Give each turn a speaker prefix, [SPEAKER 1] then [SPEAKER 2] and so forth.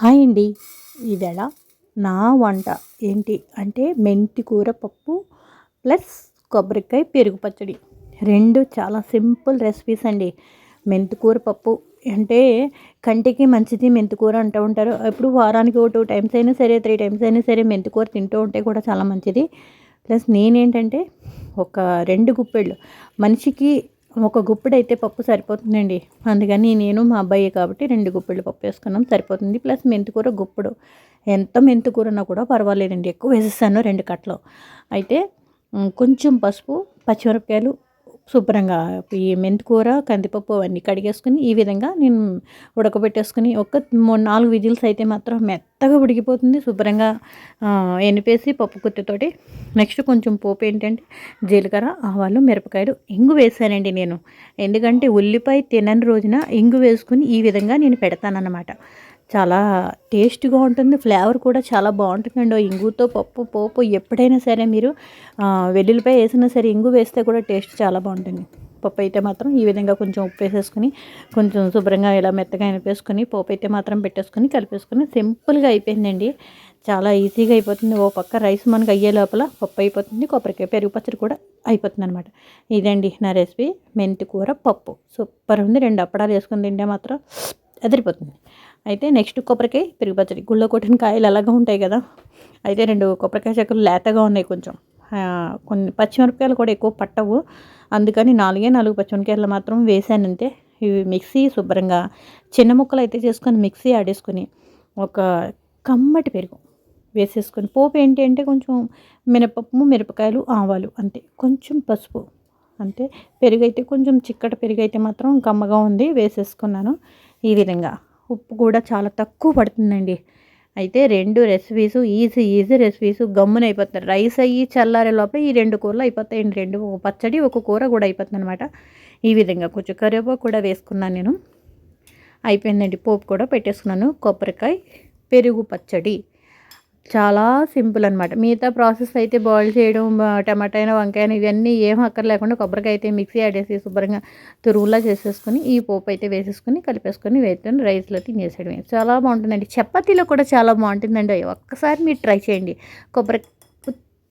[SPEAKER 1] Hi అండి. ఈవేళ నా వంట ఏంటి అంటే మెంతి కూర పప్పు ప్లస్ కొబ్బరికాయ పెరుగు పచ్చడి. రెండు చాలా సింపుల్ రెసిపీస్ అండి. మెంతి కూర పప్పు అంటే కంటికి మంచిది మెంతి కూర అంటూ ఉంటారు. ఎప్పుడు వారానికి ఒక టూ టైమ్స్ అయినా సరే త్రీ టైమ్స్ అయినా సరే మెంతి కూర తింటూ ఉంటే కూడా చాలా మంచిది. ప్లస్ నేనేంటంటే ఒక రెండు గుప్పెళ్ళు మనిషికి ఒక గుప్పెడు అయితే పప్పు సరిపోతుందండి. అందుకని నేను మా అబ్బాయి కాబట్టి రెండు గుప్పిళ్ళు పప్పు వేసుకున్నాం సరిపోతుంది. ప్లస్ మెంతికూర గుప్పుడు. ఎంత మెంతికూరన్నా కూడా పర్వాలేదండి. ఎక్కువ వేసేసాను రెండు కట్టలు. అయితే కొంచెం పసుపు పచ్చిమిరపకాయలు శుభ్రంగా ఈ మెంతికూర కందిపప్పు అవన్నీ కడిగేసుకుని ఈ విధంగా నేను ఉడకబెట్టేసుకుని ఒక మూడు నాలుగు విజిల్స్ అయితే మాత్రం మెత్తగా ఉడికిపోతుంది. శుభ్రంగా ఎనిపేసి పప్పు కుత్తితోటి నెక్స్ట్ కొంచెం పోపు ఏంటంటే జీలకర్ర ఆవాలు మిరపకాయలు ఇంగు వేసానండి నేను. ఎందుకంటే ఉల్లిపాయ తినని రోజున ఇంగు వేసుకుని ఈ విధంగా నేను పెడతానన్నమాట. చాలా టేస్ట్గా ఉంటుంది ఫ్లేవర్ కూడా చాలా బాగుంటుందండి. ఇంగుతో పప్పు పోపు ఎప్పుడైనా సరే మీరు వెల్లుల్లిపై వెల్లుల్లిపాయ వేసినా సరే ఇంగు వేస్తే కూడా టేస్ట్ చాలా బాగుంటుంది. పప్పు అయితే మాత్రం ఈ విధంగా కొంచెం ఉప్పు వేసేసుకుని కొంచెం శుభ్రంగా ఇలా మెత్తగా ఎనిపేసుకుని పోపు అయితే మాత్రం పెట్టేసుకుని కలిపేసుకుని సింపుల్గా అయిపోయిందండి. చాలా ఈజీగా అయిపోతుంది. ఓ పక్క రైస్ మనకు అయ్యే లోపల పప్పు అయిపోతుంది కొబ్బరికాయ పెరుగు పచ్చడి కూడా అయిపోతుంది అనమాట ఇదండి నా రెసిపీ. మెంతి కూర పప్పు. సూపర్ ఉంది. రెండు అప్పడాలు వేసుకుని తింటే మాత్రం అదిరిపోతుంది. అయితే నెక్స్ట్ కొబ్బరికాయ పెరుగు పచ్చడి. గుళ్ళో కొట్టిన కాయలు అలాగా ఉంటాయి కదా. అయితే రెండు కొబ్బరికాయ చెక్కలు లేతగా ఉన్నాయి కొంచెం. కొన్ని పచ్చిమిరపకాయలు కూడా ఎక్కువ పట్టవు. అందుకని నాలుగే నాలుగు పచ్చిమిరపకాయలు మాత్రం వేసాను అంతే. ఇవి మిక్సీ శుభ్రంగా చిన్న ముక్కలు అయితే చేసుకొని మిక్సీ ఆడేసుకొని ఒక కమ్మటి పెరుగు వేసేసుకొని పోపు ఏంటి అంటే కొంచెం మినపప్పు మిరపకాయలు ఆవాలు అంతే. కొంచెం పసుపు అంతే. పెరుగు అయితే కొంచెం చిక్కటి పెరుగు అయితే మాత్రం కమ్మగా ఉంది వేసేసుకున్నాను ఈ విధంగా. ఉప్పు కూడా చాలా తక్కువ పడుతుందండి. అయితే రెండు రెసిపీస్ ఈజీ ఈజీ రెసిపీస్ గమ్మున అయిపోతుంది రైస్ అయ్యి చల్లారే లోపల ఈ రెండు కూరలు అయిపోతాయండి. రెండు ఒక పచ్చడి ఒక కూర కూడా అయిపోతుంది అనమాట ఈ విధంగా కొంచెం కరివేపాకు కూడా వేసుకున్నాను నేను. అయిపోయిందండి. పోపు కూడా పెట్టేసుకున్నాను. కొబ్బరికాయ పెరుగు పచ్చడి. చాలా సింపుల్ అనమాట మిగతా ప్రాసెస్ అయితే బాయిల్ చేయడం టమాటా అయినా వంకాయ ఇవన్నీ ఏం అక్కర్లేకుండా కొబ్బరికాయ అయితే మిక్సీ ఆడేసి శుభ్రంగా తురుగులా చేసేసుకొని ఈ పోపు అయితే వేసేసుకుని కలిపేసుకొని వేసుకొని రైస్లో తినేసేయడమే. చాలా బాగుంటుందండి. చపాతీలో కూడా చాలా బాగుంటుందండి. ఒక్కసారి మీరు ట్రై చేయండి. కొబ్బరి